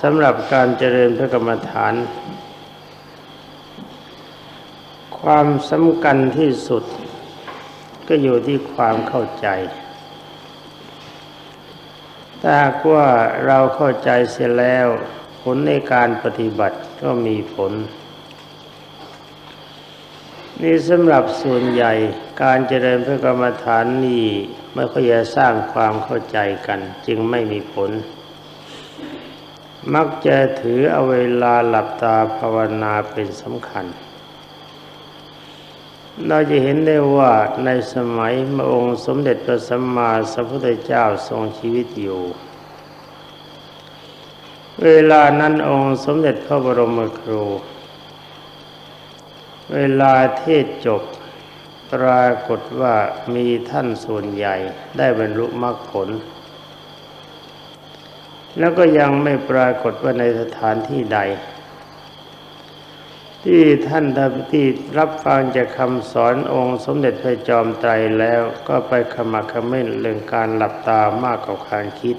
สำหรับการเจริญพระกรรมฐาน ความสำคัญที่สุด ก็อยู่ที่ความเข้าใจ ถ้าหากว่าเราเข้าใจเสียแล้ว ผลในการปฏิบัติก็มีผล นี่สำหรับส่วนใหญ่การเจริญพระกรรมฐานนี่ไม่ค่อยจะสร้างความเข้าใจกัน จึงไม่มีผล มักจะถือเอาเวลาหลับตาภาวนาเป็นสำคัญ เราจะเห็นได้ว่าในสมัยพระองค์สมเด็จพระสัมมาสัมพุทธเจ้าทรงชีวิตอยู่ เวลานั้นองค์สมเด็จพระบรมครู เวลาเทศจบปรากฏว่ามีท่านส่วนใหญ่ได้บรรลุมรรคผล แล้วก็ยังไม่ปรากฏว่าในสถานที่ใด ที่ท่านที่รับฟังจากคำสอนองค์สมเด็จพระจอมไตรแล้วก็ไปขมักขม้นเรื่องการหลับตามากกว่าการคิด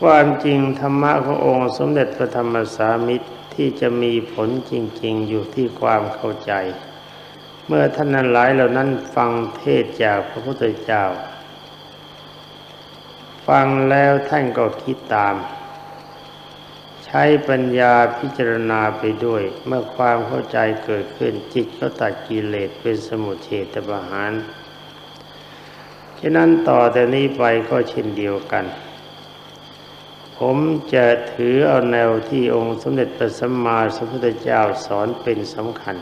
ความจริงธรรมะขององค์สมเด็จพระธรรมสามิตรที่จะมีผลจริง ๆ อยู่ที่ความเข้าใจ เมื่อท่านนั้นหลายเหล่านั้นฟังเทศจากพระพุทธเจ้า ฟังแล้วท่านก็คิดตาม ใช้ปัญญาพิจารณาไปด้วย เมื่อความเข้าใจเกิดขึ้นจิตก็ตัดกิเลสเป็นสมุทเฉตประหารฉะนั้นต่อแต่นี้ไปก็เช่นเดียวกัน ผมจะถือเอาแนวที่องค์สมเด็จพระสัมมาสัมพุทธเจ้าสอนเป็นสำคัญ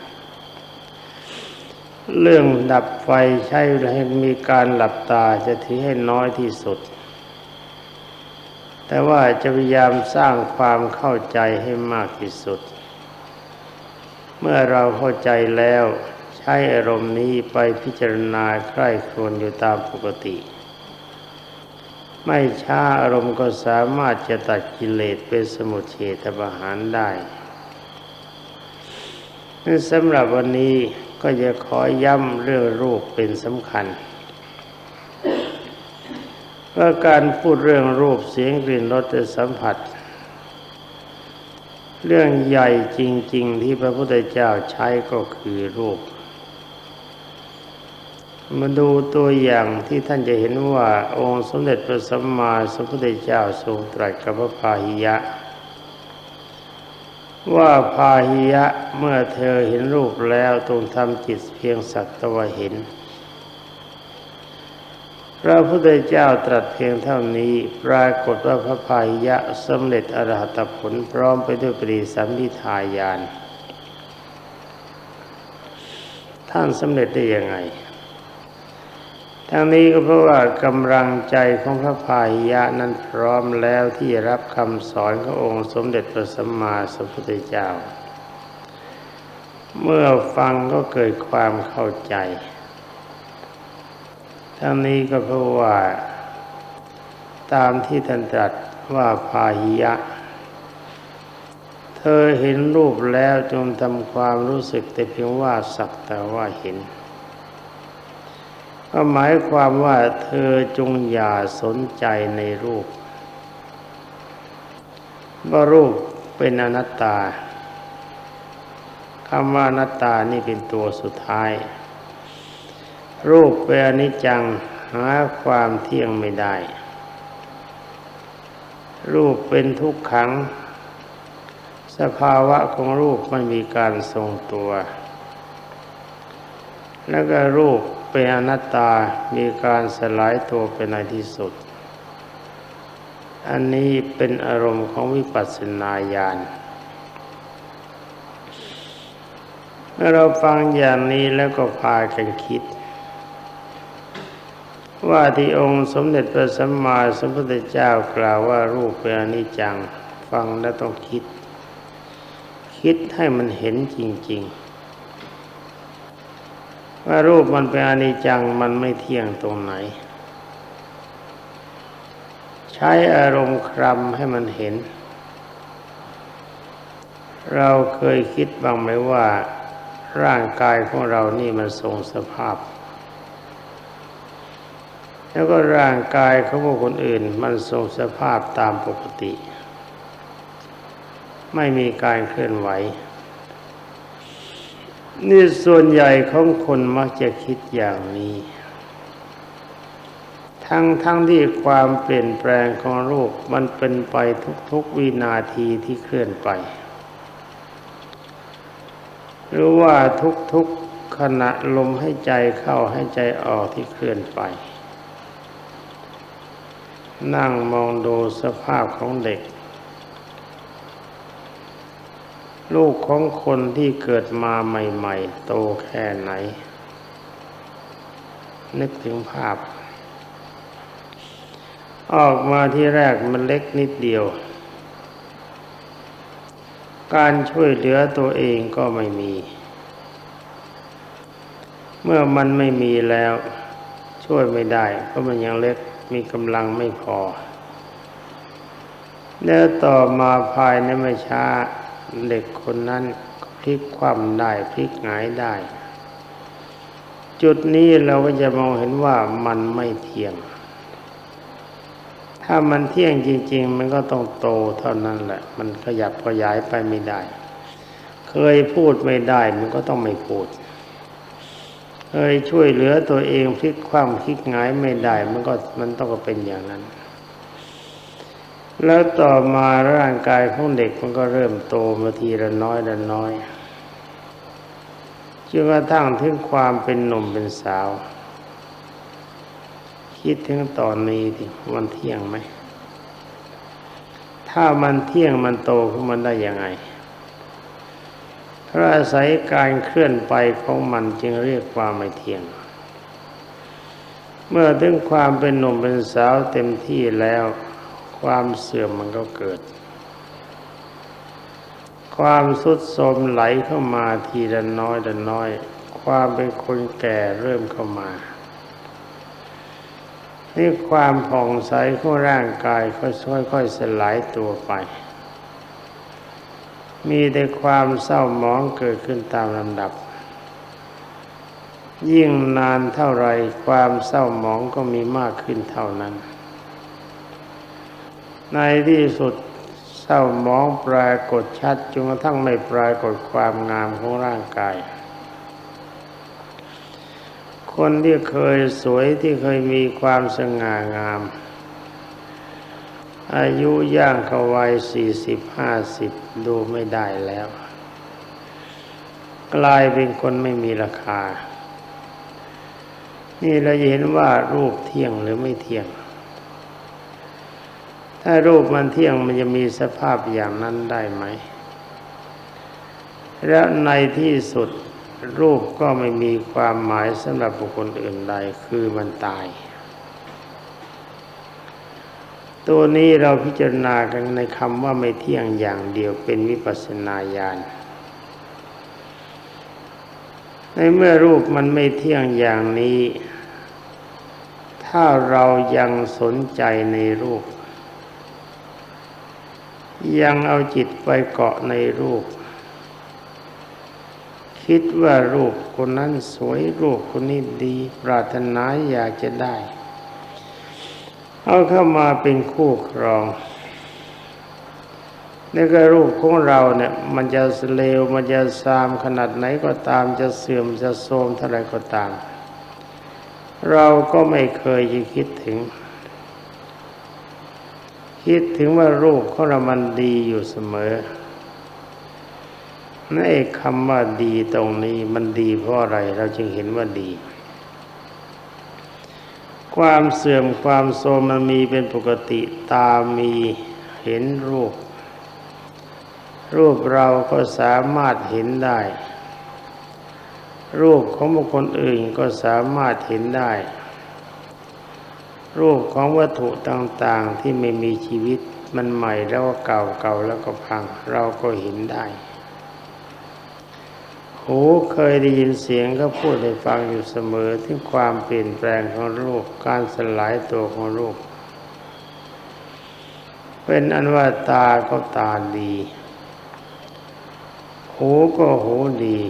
เรื่องดับไฟใช้ให้มีการหลับตาจะถือให้น้อยที่สุด แต่ว่าจะพยายามสร้างความเข้าใจให้มากที่สุด เมื่อเราเข้าใจแล้วใช้อารมณ์นี้ไปพิจารณาใคร่ครวญอยู่ตามปกติ ไม่ช้าอารมณ์ก็สามารถจะตัดกิเลสเป็นสมุทเฉทประหารได้สำหรับวันนี้ก็จะขอย้ำเรื่องรูปเป็นสำคัญ ว่าการพูดเรื่องรูปเสียงกลิ่นรสสัมผัส เรื่องใหญ่จริง ๆ ที่พระพุทธเจ้าใช้ก็คือรูป มาดูตัวอย่างที่ท่านจะเห็นว่าองค์สมเด็จพระสัมมาสัมพุทธเจ้าทรงตรัสกับพระพาหิยะ ว่าพาหิยะเมื่อเธอเห็นรูปแล้วตรงทำจิตเพียงสักตะวเห็น พระพุทธเจ้าตรัสเพียงเท่านี้ ปรากฏว่าพระพายะสำเร็จอรหัตผลพร้อมไปด้วยปริสัมพิทายาน ท่านสำเร็จได้ยังไง ทั้งนี้ก็เพราะว่ากำลังใจของพระพายะนั้นพร้อมแล้วที่จะรับคำสอนขององค์สมเด็จพระสัมมาสัมพุทธเจ้า เมื่อฟังก็เกิดความเข้าใจ ทั้งนี้ก็เพราะว่า ตามที่ท่านตรัสว่าพาหิยะ เธอเห็นรูปแล้วจงทำความรู้สึกแต่เพียงว่าสักแต่ว่าเห็น ก็หมายความว่าเธอจงอย่าสนใจในรูป ว่ารูปเป็นอนัตตาคำว่าอนัตตานี่เป็นตัวสุดท้าย รูปเป็นอนิจจังหาความเที่ยงไม่ได้ รูปเป็นทุกขัง สภาวะของรูปไม่มีการทรงตัว แล้วก็รูปเป็นอนัตตามีการสลายตัวเป็นในที่สุด อันนี้เป็นอารมณ์ของวิปัสสนาญาณเมื่อเราฟังอย่างนี้แล้วก็พากันคิด ว่าที่องค์สมเด็จพระสัมมาสัมพุทธเจ้ากล่าวว่ารูปเป็นอนิจจังฟังแล้วต้องคิด คิดให้มันเห็นจริง ๆ ว่ารูปมันเป็นอนิจจังมันไม่เที่ยงตรงไหน ใช้อารมณ์ครำให้มันเห็น เราเคยคิดบ้างไหมว่า ร่างกายของเรานี่มันทรงสภาพ แล้วก็ร่างกายของบุคคลอื่น มันทรงสภาพตามปกติ ไม่มีการเคลื่อนไหว นี่ส่วนใหญ่ของคนมักจะคิดอย่างนี้ ทั้งทั้งที่ความเปลี่ยนแปลงของรูปมันเป็นไปทุกๆวินาทีที่เคลื่อนไป หรือว่าทุกๆขณะลมให้ใจเข้าให้ใจออกที่เคลื่อนไป นั่งมองดูสภาพของเด็ก ลูกของคนที่เกิดมาใหม่ๆ โตแค่ไหน นึกถึงภาพ ออกมาที่แรกมันเล็กนิดเดียว การช่วยเหลือตัวเองก็ไม่มี เมื่อมันไม่มีแล้ว ช่วยไม่ได้เพราะมันยังเล็ก มีกำลังไม่พอ แล้วต่อมาภายในไม่ช้าเด็กคนนั้นพลิกคว่ำได้พลิกหงายได้ จุดนี้เราก็จะมองเห็นว่ามันไม่เที่ยง ถ้ามันเที่ยงจริง ๆ มันก็ต้องโตเท่านั้นแหละ มันขยับขยายไปไม่ได้ เคยพูดไม่ได้มันก็ต้องไม่พูด เคยช่วยเหลือตัวเองพลิกคว่ำพลิกงายไม่ได้ มันก็มันต้องเป็นอย่างนั้น แล้วต่อมาร่างกายของเด็กมันก็เริ่มโตมาทีละน้อยละน้อยจนกระทั่งถึงความเป็นหนุ่มเป็นสาว คิดถึงตอนนี้ที่มันเที่ยงไหม ถ้ามันเที่ยงมันโตขึ้นมันได้ยังไง เพราะอาศัยการเคลื่อนไปของมันจึงเรียกความไม่เที่ยง เมื่อถึงความเป็นหนุ่มเป็นสาวเต็มที่แล้ว ความเสื่อมมันก็เกิด ความสุดโทมไหลเข้ามาทีละน้อยละน้อย ความเป็นคนแก่เริ่มเข้ามานี่ความผ่องใสของร่างกายค่อยๆสลายตัวไป มีแต่ความเศร้าหมองเกิดขึ้นตามลำดับ ยิ่งนานเท่าไรความเศร้าหมองก็มีมากขึ้นเท่านั้น ในที่สุดเศร้าหมองปรากฏชัดจนกระทั่งไม่ปรากฏความงามของร่างกาย คนที่เคยสวยที่เคยมีความสง่างาม อายุย่างเขาวัยสี่สิบห้าสิบดูไม่ได้แล้ว กลายเป็นคนไม่มีราคา นี่เราจะเห็นว่ารูปเที่ยงหรือไม่เที่ยง ถ้ารูปมันเที่ยงมันจะมีสภาพอย่างนั้นได้ไหม และในที่สุดรูปก็ไม่มีความหมายสำหรับบุคคลอื่นใดคือมันตาย ตัวนี้เราพิจารณากันในคำว่าไม่เที่ยงอย่างเดียวเป็นวิปัสสนาญาณในเมื่อรูปมันไม่เที่ยงอย่างนี้ ถ้าเรายังสนใจในรูป ยังเอาจิตไปเกาะในรูป คิดว่ารูปคนนั้นสวยรูปคนนี้ดี ปรารถนาอยากจะได้ เอาเข้ามาเป็นคู่ครองนี่ก็รูปของเราเนี่ยมันจะเลวมันจะซามขนาดไหนก็ตามจะเสื่อมจะโทรมเท่าไรก็ตาม เราก็ไม่เคยจะคิดถึง คิดถึงว่ารูปของเรามันดีอยู่เสมอนั่นเองคำว่าดีตรงนี้มันดีเพราะอะไร เราจึงเห็นว่าดี ความเสื่อมความโทรมมันมีเป็นปกติตามีเห็นรูป รูปเราก็สามารถเห็นได้ รูปของบุคคลอื่นก็สามารถเห็นได้ รูปของวัตถุต่างๆที่ไม่มีชีวิตมันใหม่แล้วก็เก่าเก่าแล้วก็พังเราก็เห็นได้ หูเคยได้ยินเสียงก็พูดให้ฟังอยู่เสมอถึงความเปลี่ยนแปลงของรูปการสลายตัวของรูป เป็นอันว่าตาก็ตาดี หูก็หูดี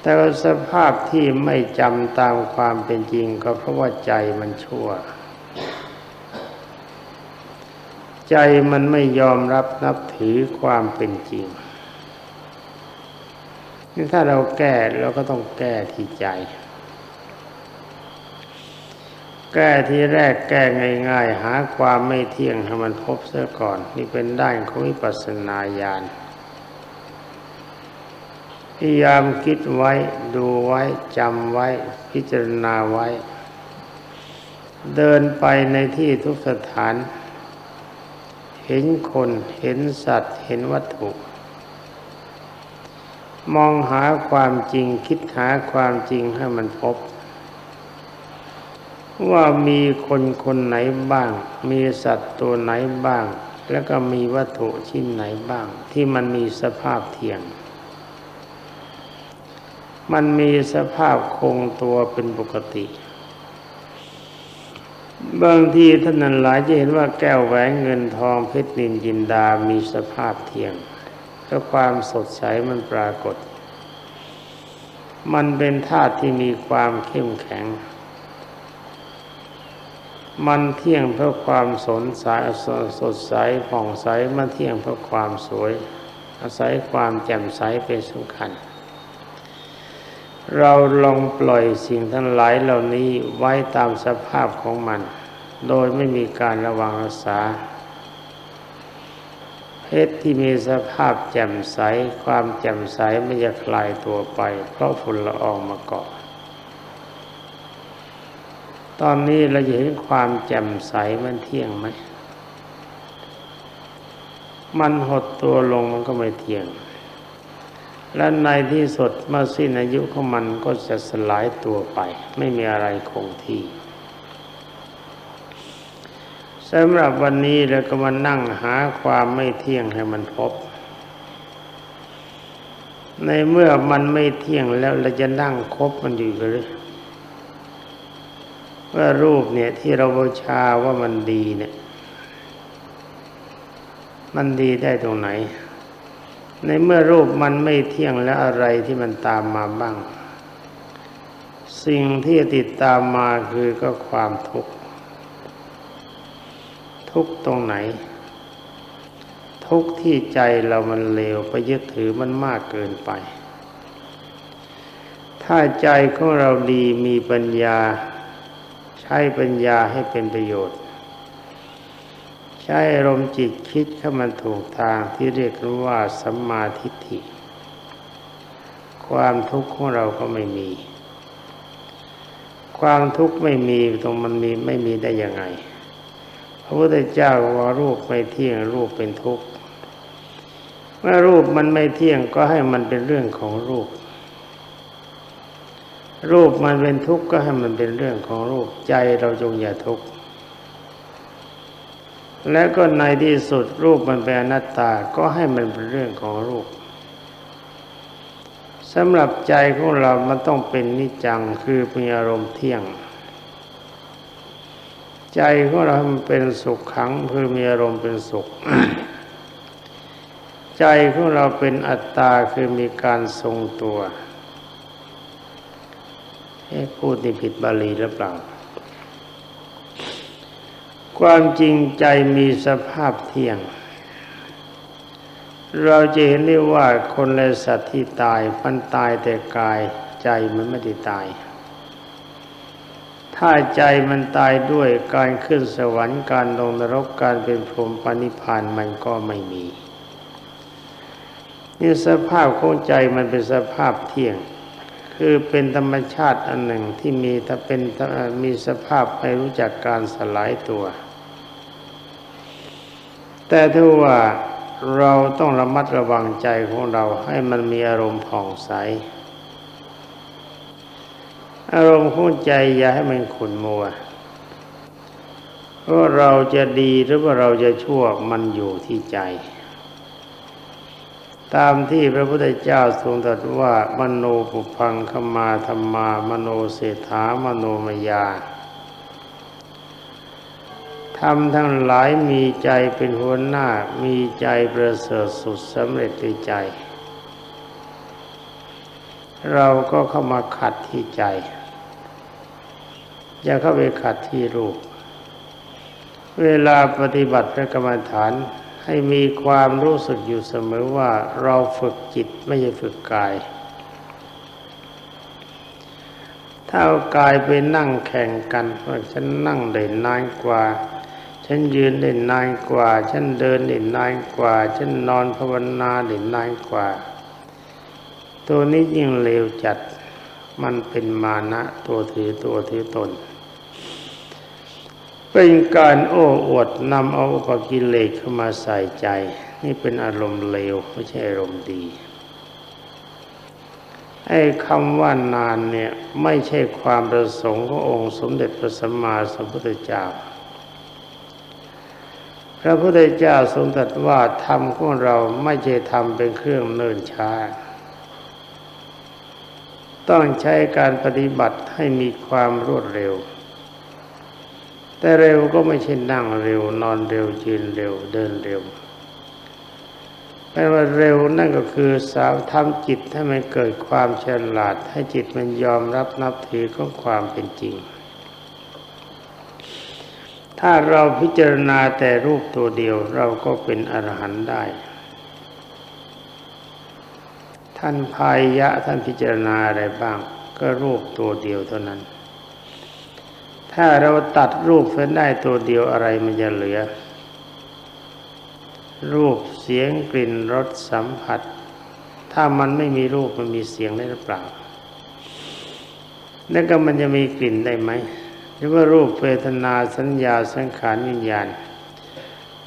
แต่สภาพที่ไม่จำตามความเป็นจริงก็เพราะว่าใจมันชั่ว ใจมันไม่ยอมรับนับถือความเป็นจริง ถ้าเราแก้เราก็ต้องแก้ที่ใจ แก้ที่แรกแก้ง่าย ๆ หาความไม่เที่ยงให้มันพบเสียก่อน นี่เป็นด้านของวิปัสสนาญาณพยายามคิดไว้ดูไว้จำไว้พิจารณาไว้ เดินไปในที่ทุกสถาน เห็นคนเห็นสัตว์เห็นวัตถุ มองหาความจริงคิดหาความจริงให้มันพบ ว่ามีคนคนไหนบ้าง มีสัตว์ตัวไหนบ้าง แล้วก็มีวัตถุชิ้นไหนบ้าง ที่มันมีสภาพเทียงมันมีสภาพคงตัวเป็นปกติ บางทีท่านนั้นหลายจะเห็นว่าแก้วแหวนเงินทองเพชรนินจินดามีสภาพเทียง แล้วความสดใสมันปรากฏ มันเป็นธาตุที่มีความเข้มแข็ง มันเที่ยงเพราะความสนสายสดใสผ่องใสมันเที่ยงเพราะความสวย อาศัยความแจ่มใสเป็นสำคัญ เราลองปล่อยสิ่งทั้งหลายเหล่านี้ไว้ตามสภาพของมัน โดยไม่มีการระวังรักษา เพชรที่มีสภาพแจ่มใส ความแจ่มใสไม่จะคลายตัวไป เพราะฝุ่นละอองมาเกาะตอนนี้เราจะเห็นความแจ่มใสมันเที่ยงไหม มันหดตัวลงมันก็ไม่เที่ยง และในที่สุดเมื่อสิ้นอายุของมันก็จะสลายตัวไป ไม่มีอะไรคงที่ สำหรับวันนี้เราก็มานั่งหาความไม่เที่ยงให้มันพบ ในเมื่อมันไม่เที่ยงแล้วเราจะนั่งคบมันอยู่หรือว่ารูปเนี่ยที่เราบูชาว่ามันดีเนี่ย มันดีได้ตรงไหน ในเมื่อรูปมันไม่เที่ยงแล้วอะไรที่มันตามมาบ้าง สิ่งที่ติดตามมาคือก็ความทุกข์ ทุกตรงไหน ทุกที่ใจเรามันเลวไปยึดถือมันมากเกินไป ถ้าใจของเราดีมีปัญญา ใช้ปัญญาให้เป็นประโยชน์ ใช้อารมณ์จิตคิดเข้ามันถูกทางที่เรียกว่าสัมมาทิฏฐิ ความทุกข์ของเราก็ไม่มีความทุกข์ไม่มีตรงมันมีไม่มีได้ยังไง ระพุทธเจ้าว่ารูปไม่เที่ยงรูปเป็นทุกข์เมื่อรูปมันไม่เที่ยงก็ให้มันเป็นเรื่องของรูป รูปมันเป็นทุกข์ก็ให้มันเป็นเรื่องของรูปใจเราจงอย่าทุกข์และก็ในที่สุดรูปมันเป็นอนัตตาก็ให้มันเป็นเรื่องของรูปสำหรับใจของเรามันต้องเป็นนิจังคือมีอารมณ์เที่ยง ใจของเราเป็นสุขขังคือมีอารมณ์เป็นสุข ใจของเราเป็นอัตตาคือมีการทรงตัวให้พูดนี่ผิดบาลีหรือเปล่า ความจริงใจมีสภาพเที่ยง เราจะเห็นได้ว่าคนและสัตว์ที่ตายมันตายแต่กายใจมันไม่ได้ตาย ถ้าใจมันตายด้วยการขึ้นสวรรค์การลงนรกการเป็นพรหมปณิพานมันก็ไม่มีนี่สภาพของใจมันเป็นสภาพเที่ยง คือเป็นธรรมชาติอันหนึ่งที่มีถ้าเป็นมีสภาพไม่รู้จักการสลายตัว แต่ถ้าว่าเราต้องระมัดระวังใจของเราให้มันมีอารมณ์ผ่องใส อารมณ์ของใจอย่าให้มันขุ่นมัวว่าเราจะดีหรือว่าเราจะชั่วมันอยู่ที่ใจ ตามที่พระพุทธเจ้าทรงตรัสว่ามโนปุพังขมาธรรมามโนเศรษฐามโนมยาทำทั้งหลายมีใจเป็นหัวหน้ามีใจประเสริฐสุดสำเร็จในใจ เราก็เข้ามาขัดที่ใจ อย่าเข้าไปขัดที่รูป เวลาปฏิบัติพระกรรมฐานให้มีความรู้สึกอยู่เสมอว่าเราฝึกจิตไม่ใช่ฝึกกาย ถ้าเอากายไปนั่งแข่งกันว่าฉันนั่งได้นานกว่า ฉันยืนได้นานกว่า ฉันเดินได้นานกว่า ฉันนอนภาวนาได้นานกว่า ตัวนี้ยิ่งเลวจัดมันเป็นมานะตัวถือตัวถือตน เป็นการโอ้อวดนำเอาอุปกิเลสเข้ามาใส่ใจ นี่เป็นอารมณ์เลวไม่ใช่อารมณ์ดีไอ้คำว่านานเนี่ยไม่ใช่ความประสงค์ขององค์สมเด็จพระสัมมาสัมพุทธเจ้า พระพุทธเจ้าทรงตรัสว่าธรรมของเราไม่ใช่ทำเป็นเครื่องเนิ่นช้า ต้องใช้การปฏิบัติให้มีความรวดเร็ว แต่เร็วก็ไม่ใช่นั่งเร็วนอนเร็วยืนเร็วเดินเร็วแปลว่าเร็วนั่นก็คือสาวทำจิตให้มันเกิดความฉลาด ให้จิตมันยอมรับนับถือของความเป็นจริง ถ้าเราพิจารณาแต่รูปตัวเดียวเราก็เป็นอรหันต์ได้ ท่านพายะท่านพิจารณาอะไรบ้าง ก็รูปตัวเดียวเท่านั้น ถ้าเราตัดรูปเส้นได้ตัวเดียวอะไรมันจะเหลือ รูปเสียงกลิ่นรสสัมผัส ถ้ามันไม่มีรูปมันมีเสียงได้หรือเปล่า แล้วก็มันจะมีกลิ่นได้ไหมหรือว่ารูปเวทนาสัญญาสังขารวิญญาณ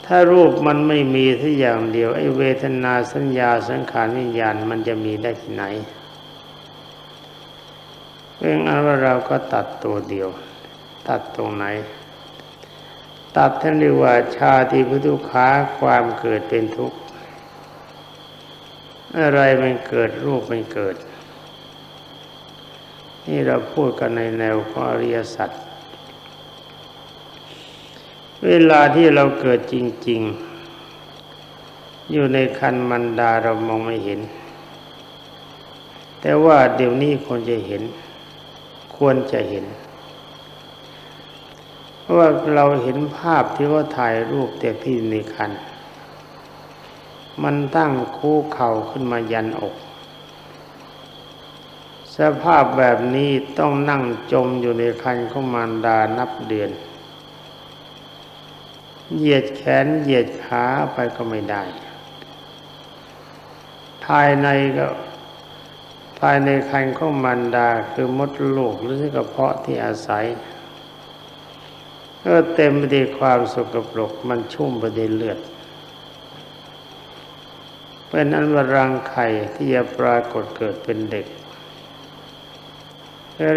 ถ้ารูปมันไม่มีที่อย่างเดียวไอ้เวทนาสัญญาสังขารวิญญาณมันจะมีได้ที่ไหนเพราะงั้นว่าเราก็ตัดตัวเดียว ตัดตรงไหน ตัดท่านเรียกว่าชาติพุทุขาความเกิดเป็นทุกข์ อะไรมันเกิดรูปมันเกิด นี่เราพูดกันในแนวของอริยสัจเวลาที่เราเกิดจริง ๆ อยู่ในคันมันดาเรามองไม่เห็น แต่ว่าเดี๋ยวนี้คนจะเห็น ควรจะเห็น ว่าเราเห็นภาพที่ว่าถ่ายรูปเด็กที่ในคัน มันตั้งคู่เข่าขึ้นมายันอก สภาพแบบนี้ต้องนั่งจมอยู่ในคันของมารดานับเดือน เหยียดแขนเหยียดขาไปก็ไม่ได้ ภายในก็ภายในคันของมารดาคือมดลูกหรือที่กระเพาะที่อาศัย ก็เต็มไปด้วยความสกปรกมันชุ่มไปด้วยเลือดเป็นอันว่ารังไข่ที่จะปรากฏเกิดเป็นเด็ก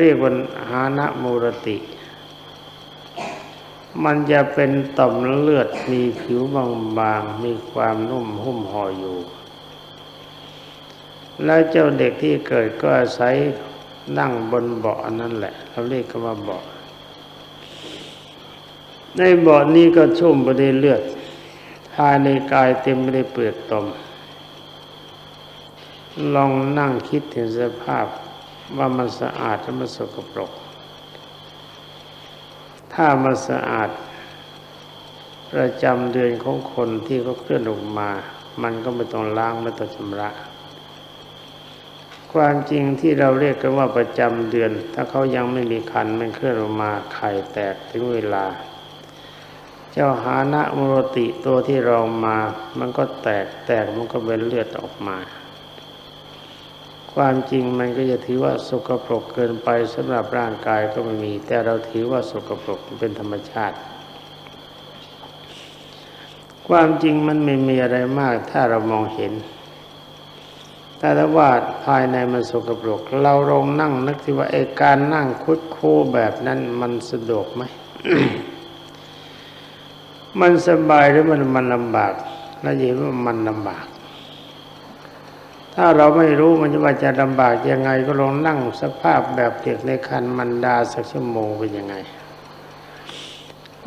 เรียกว่าหานะมูรติ มันจะเป็นต่อมเลือดมีผิวบางๆ มีความนุ่มหุ้มห่ออยู่ แล้วเจ้าเด็กที่เกิดก็อาศัยนั่งบนเบาะนั่นแหละเราเรียกกันว่าเบาะ ในเบาะนี้ก็ชุ่มไปด้วยเลือดภายในกายเต็มไปด้วยเปลือกตม ลองนั่งคิดถึงสภาพว่ามันสะอาดหรือมันสกปรก ถ้ามันสะอาด ประจำเดือนของคนที่เขาเคลื่อนออกมา มันก็ไม่ต้องล้างไม่ต้องชำระ ความจริงที่เราเรียกกันว่าประจำเดือน ถ้าเขายังไม่มีคันมันเคลื่อนออกมาไข่แตกถึงเวลา เจ้าหานะมรติตัวที่เรองมา มันก็แตกแตกมันก็เป็นเลือดออกมา ความจริงมันก็จะถือว่าสกปรกเกินไปสำหรับร่างกายก็ไม่มี แต่เราถือว่าสกปรกเป็นธรรมชาติ ความจริงมันไม่มีอะไรมากถ้าเรามองเห็นแต่ถ้าว่าภายในมันสกปรก เราลองนั่งนึกที่ว่าไอการนั่งคุดโคแบบนั้นมันสะดวกไหม มันสบายหรือมันมันลำบากแล้วยินว่ามันลำบาก ถ้าเราไม่รู้มันจะว่าจะลำบากยังไงก็ลองนั่งสภาพแบบเด็กในคันมันดาสักชั่วโมงเป็นยังไง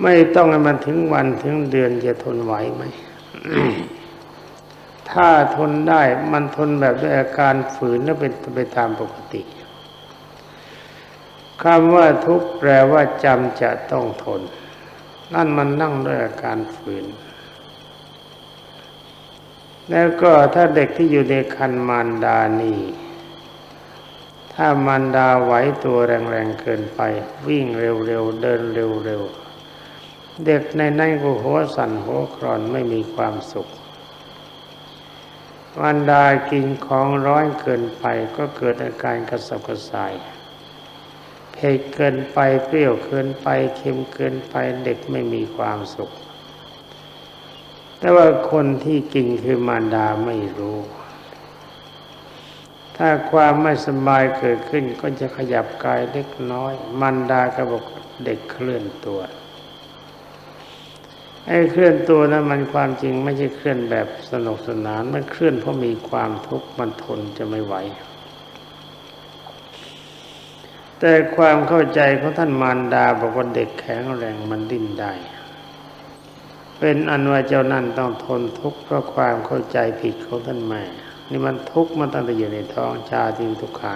ไม่ต้องให้มันถึงวันถึงเดือนจะทนไหวไหมถ้าทนได้มันทนแบบด้วยอาการฝืนแล้วเป็นไปตามปกติคำว่าทุกข์แปลว่าจำจะต้องทน นั่นมันนั่งด้วยอาการฝืน แล้วก็ถ้าเด็กที่อยู่ในคันมารดานี่ถ้ามารดาไหวตัวแรงๆเกินไป วิ่งเร็วๆเดินเร็วๆเด็กในนั่นก็หัวสั่นหัวครอนไม่มีความสุขมารดากินของร้อนเกินไปก็เกิดอาการกระสับกระส่าย เผ็ดเกินไปเปรี้ยวเกินไปเค็มเกินไปเด็กไม่มีความสุข แต่ว่าคนที่กินคือมารดาไม่รู้ ถ้าความไม่สบายเกิดขึ้นก็จะขยับกายเล็กน้อยมารดาก็บอกเด็กเคลื่อนตัวไอ้เคลื่อนตัวนั้นมันความจริงไม่ใช่เคลื่อนแบบสนุกสนาน มันเคลื่อนเพราะมีความทุกข์มันทนจะไม่ไหว แต่ความเข้าใจของท่านมารดาบอกว่าเด็กแข็งแรงมันดิ้นได้ เป็นอันว่าเจ้านั่นต้องทนทุกข์เพราะความเข้าใจผิดของท่านแม่ นี่มันทุกข์มาตั้งแต่อยู่ในท้องชาติทุกขา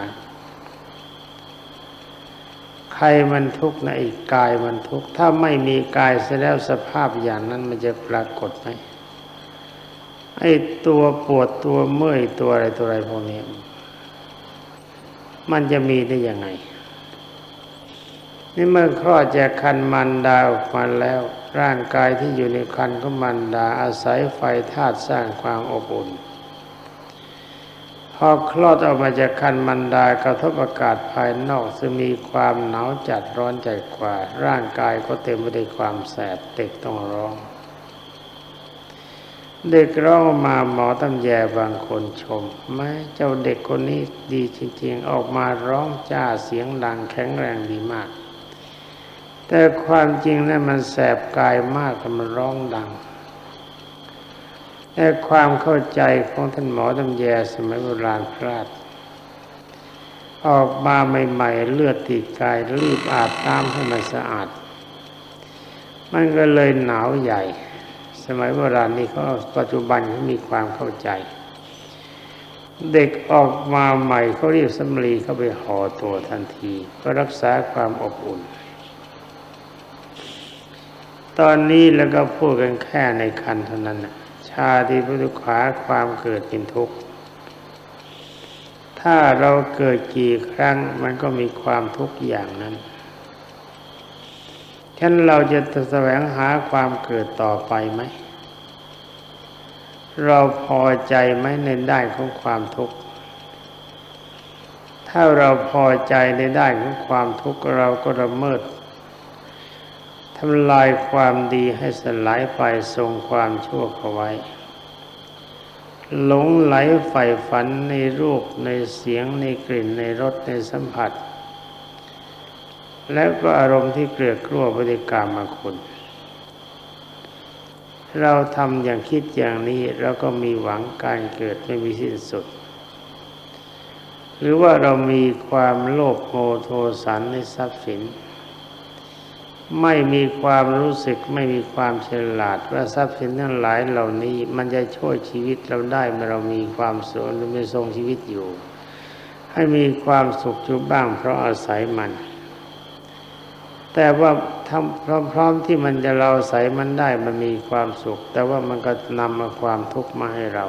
ใครมันทุกข์นะอีกกายมันทุกข์ถ้าไม่มีกายเสียแล้วสภาพอย่างนั้นมันจะปรากฏไหมไอ้ตัวปวดตัวเมื่อยตัวอะไรตัวอะไรพวกนี้ มันจะมีได้ยังไง นี่เมื่อคลอดจากคันมันดาออกมาแล้ว ร่างกายที่อยู่ในคันก็มันดาอาศัยไฟธาตุสร้างความอบอุ่น พอคลอดออกมาจากคันมันดากระทบอากาศภายนอกซึ่งมีความหนาวจัดร้อนใจกว่า ร่างกายก็เต็มไปด้วยความแสบเด็กต้องร้องเด็กร้องมาหมอตำแยบางคนชมแม้เจ้าเด็กคนนี้ดีจริงๆ ออกมาร้องจ้าเสียงดังแข็งแรงดีมาก แต่ความจริงนั้นมันแสบกายมากมันร้องดัง แต่ความเข้าใจของท่านหมอตำแยสมัยโบราณพลาด ออกมาใหม่ๆเลือดติดกายรีบอาบน้ำให้มันสะอาด มันก็เลยหนาวใหญ่ สมัยโบราณนี้เขาปัจจุบันเขามีความเข้าใจ เด็กออกมาใหม่เขาเรียกสำลีเข้าไปห่อตัวทันที ก็รักษาความอบอุ่น ตอนนี้แล้วก็พูดกันแค่ในคันเท่านั้นนะชาติพุทุขาความเกิดเป็นทุกข์ ถ้าเราเกิดกี่ครั้งมันก็มีความทุกข์อย่างนั้นฉะนั้นเราจะแสวงหาความเกิดต่อไปไหม เราพอใจไหมในด้านของความทุกข์ ถ้าเราพอใจในด้านของความทุกข์เราก็ละเมิด ทำลายความดีให้สลายไปทรงความชั่วเขาไว้ หลงไหลใฝ่ฝันในรูปในเสียงในกลิ่นในรสในสัมผัส แล้วก็อารมณ์ที่เกลือกลัวปฏิกรรมมาคุณ เราทำอย่างคิดอย่างนี้เราก็มีหวังการเกิดไม่มีสิ้นสุด หรือว่าเรามีความโลภโมโทสันในทรัพย์สิน ไม่มีความรู้สึกไม่มีความฉลาด ว่าทรัพย์สินทั้งหลายเหล่านี้ มันจะช่วยชีวิตเราได้เมื่อเรามีความสุขหรือมีทรงชีวิตอยู่ ให้มีความสุขอยู่บ้าง เพราะอาศัยมัน แต่ว่าทำพร้อมๆที่มันจะเราอาศัยมันได้มันมีความสุข แต่ว่ามันก็นำมาความทุกข์มาให้เรา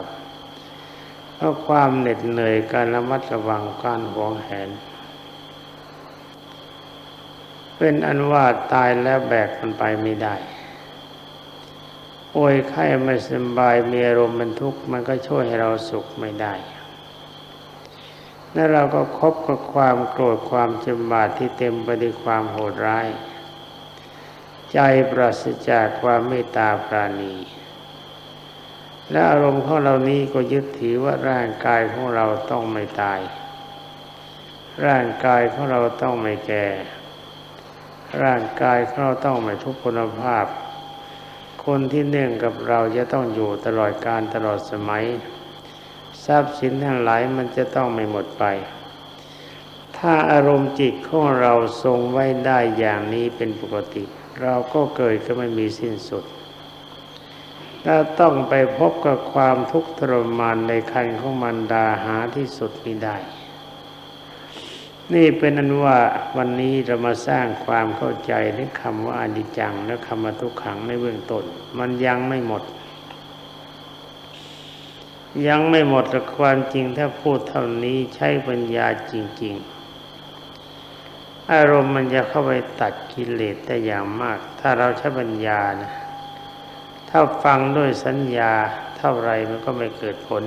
เพราะความเหน็ดเหนื่อยการระมัดระวังการหวงแหน เป็นอันว่าตายแล้วแบกมันไปไม่ได้ป่วยไข้ไม่สบายมีอารมณ์เป็นทุกข์มันก็ช่วยให้เราสุขไม่ได้แล้วเราก็คบกับความโกรธความจำบาดที่เต็มไปด้วยความโหดร้าย ใจปราศจากความเมตตาปราณี และอารมณ์ของเรานี้ก็ยึดถือว่าร่างกายของเราต้องไม่ตาย ร่างกายของเราต้องไม่แก่ ร่างกายเราต้องไม่ทุกพลภาพ คนที่เนื่องกับเราจะต้องอยู่ตลอดการตลอดสมัย ทรัพย์สินทั้งหลายมันจะต้องไม่หมดไป ถ้าอารมณ์จิตของเราทรงไว้ได้อย่างนี้เป็นปกติ เราก็เกิดก็ไม่มีสิ้นสุดถ้าต้องไปพบกับความทุกข์ทรมานในคันของมันดาหาที่สุดไม่ได้ นี่เป็นอันว่าวันนี้เรามาสร้างความเข้าใจในคำว่าอนิจจังและคำว่าทุกขังในเบื้องต้นมันยังไม่หมด ยังไม่หมดแต่ความจริงถ้าพูดเท่านี้ใช้ปัญญาจริง ๆ อารมณ์มันจะเข้าไปตัดกิเลสได้อย่างมาก ถ้าเราใช้ปัญญานะถ้าฟังด้วยสัญญาเท่าไรมันก็ไม่เกิดผล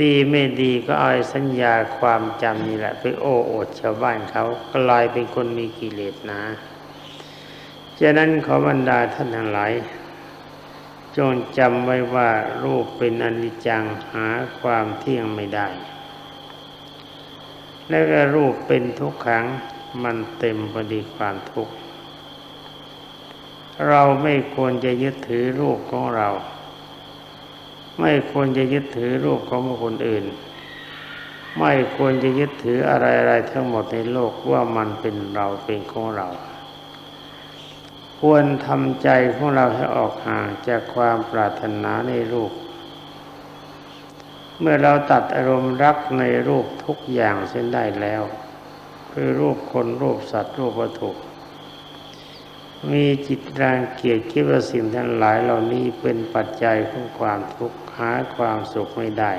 ดีไม่ดีก็เอาสัญญาความจำนี่แหละ ไปโอ้โอดชาวบ้านเขากลายเป็นคนมีกิเลสนะฉะนั้นขอบรรดาท่านทั้งหลายจงจำไว้ว่ารูปเป็นอนิจจังหาความเที่ยงไม่ได้ และก็รูปเป็นทุกขังมันเต็มพอดีความทุกข์เราไม่ควรจะยึดถือรูปของเรา ไม่ควรจะยึดถือรูปของคนอื่น ไม่ควรจะยึดถืออะไรๆทั้งหมดในโลกว่ามันเป็นเราเป็นของเรา ควรทำใจของเราให้ออกห่างจากความปรารถนาในรูป เมื่อเราตัดอารมณ์รักในรูปทุกอย่างเส้นได้แล้ว คือรูปคนรูปสัตว์รูปวัตถุ มีจิตรังเกียจคิดว่าสิ่งทั้งหลายเหล่านี้เป็นปัจจัยของความทุกข์หาความสุขไม่ได้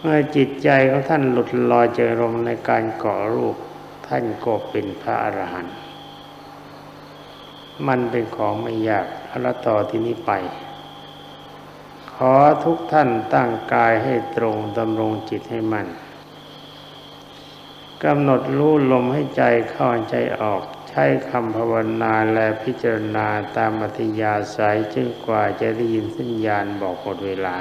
เมื่อจิตใจของท่านหลุดลอยจอรมในการก่อรูป ท่านก็เป็นพระอรหันต์มันเป็นของไม่ยากอาละต่อที่นี้ไป ขอทุกท่านตั้งกายให้ตรงดำรงจิตให้มัน่นกำหนดรู้ลมให้ใจเข้าใจออก ใช้คำภาวนาและพิจารณาตามอัธยาศัยจนกว่าจะได้ยินสัญญาณบอกหมดเวลา